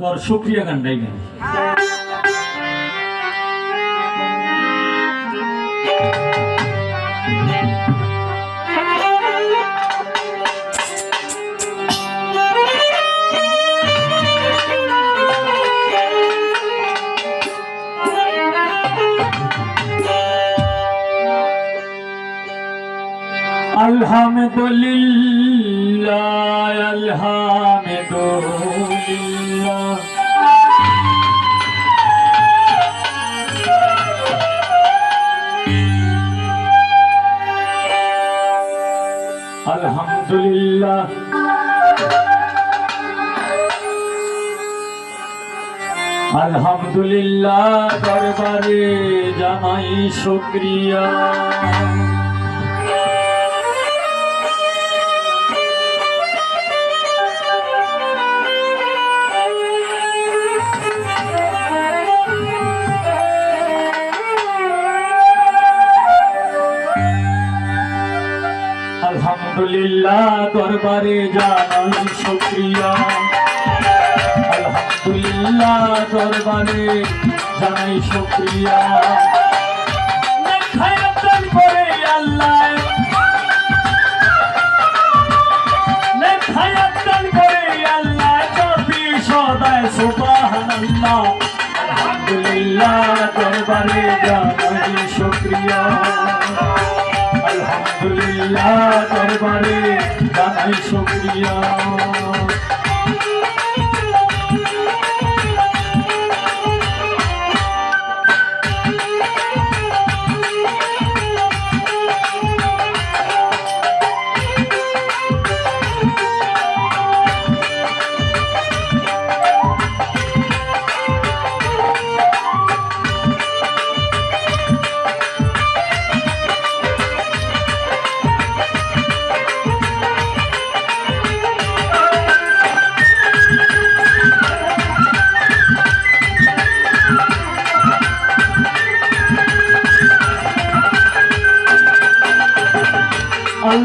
তোর সুক্রিয়া গান আলহামদুলিল্লাহ আলহামদুলিল্লাহ। আলহামদুলিল্লাহ আলহামদুলিল্লাহ দরবারে জানাই শুক্রিয়া। দরবারে জানাই শুক্রিয়া। আলহামদুলিল্লাহ দরবারে জানাই শুক্রিয়া। করে আল্লাহ। করে আল্লাহ, জপি সদায় সুবহানাল্লাহ। আলহামদুলিল্লাহ দরবারে জানাই শুক্রিয়া। আলহামদুলিল্লাহ দরবারে শুক্রিয়া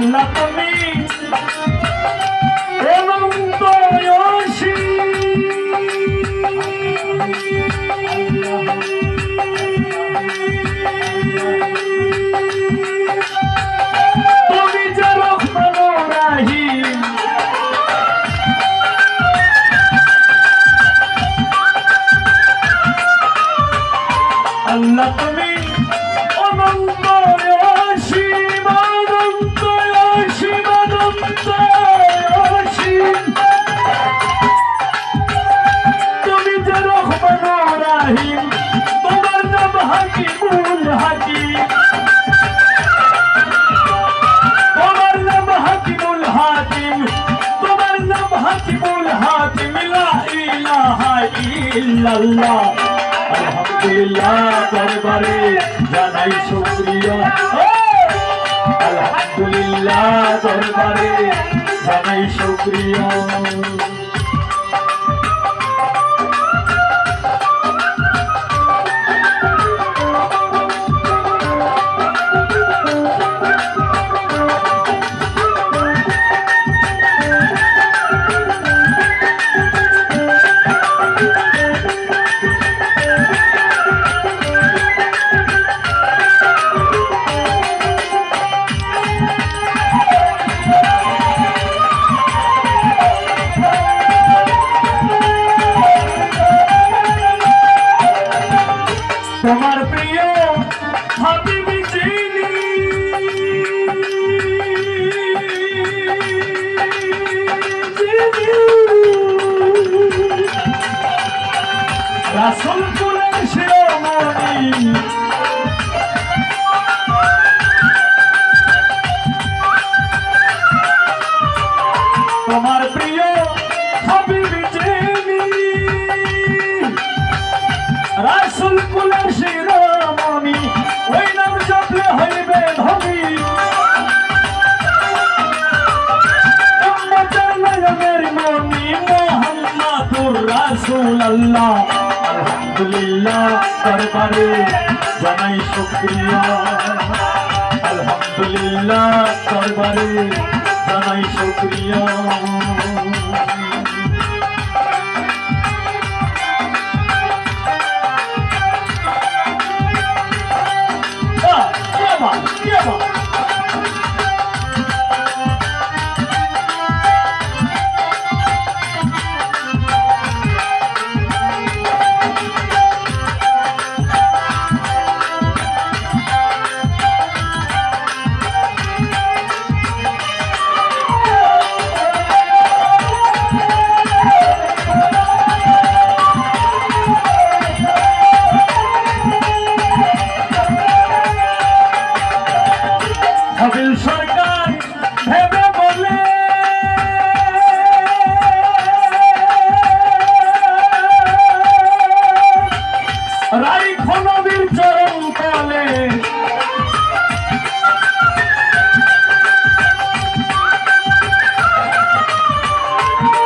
আল্লাহ তুমি অনন্ত আল্লাহ তুমি অনন্ত ইল্লাল্লাহ আলহামদুলিল্লাহ দরবারে জানাই শুকরিয়া। আলহামদুলিল্লাহ দরবারে জানাই শুকরিয়া। রাসূল আল্লাহ আলহামদুলিল্লাহ দরবারে জানাই শুক্রিয়া। আলহামদুলিল্লাহ দরবারে জানাই শুকরিয়া।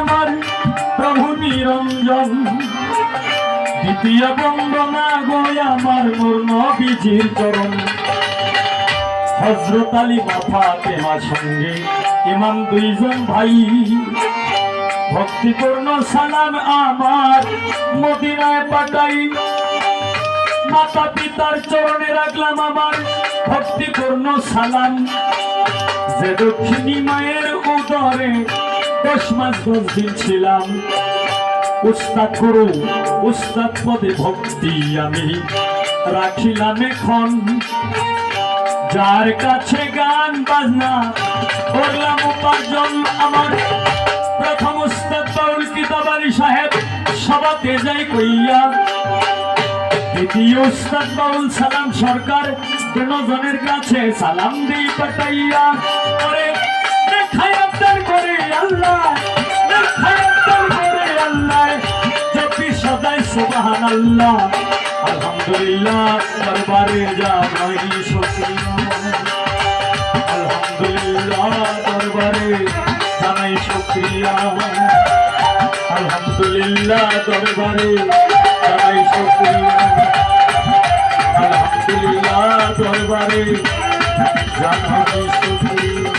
আমার প্রভু নিরঞ্জন। দ্বিতীয় বন্দনা গোয় আমার মূর্ণ বিজির চরণ। হজরত আলী মাথা তেমা সঙ্গে ইমাম দুইজন ভাই। ভক্তিপূর্ণ সালাম আমার মদিনায় পাঠাই। মাতা পিতার চরণে রাখলাম আমার ভক্তিপূর্ণ সালাম। যে দক্ষিণী মায়ের উদরে দশ মাস দশ দিন ছিলাম। উস্তাদ গুরু, উস্তাদ পদে ভক্তি আমি রাখিলাম এখন। যার কাছে গান বাজনা করলাম উপার্জন আমার। প্রথম উস্তাদ বাউল কিতাবারি সাহেব? সবাতে যাই কইয়া। দ্বিতীয় উস্তাদ বাউল সালাম সরকার জনের কাছে সালাম দিই পাঠাইয়া। করে দেখায় করে আল্লাহ দেখায় করে আল্লাহ জপি সদাই সুবহান আল্লাহ আলহামদুলিল্লাহ, দরবারে জানাই শুকরিয়া আলহামদুলিল্লাহ, দরবারে জানাই শুকরিয়া আলহামদুলিল্লাহ দরবারে জানাই শুকরিয়া আলহামদুলিল্লাহ, দরবারে জানাই শুকরিয়া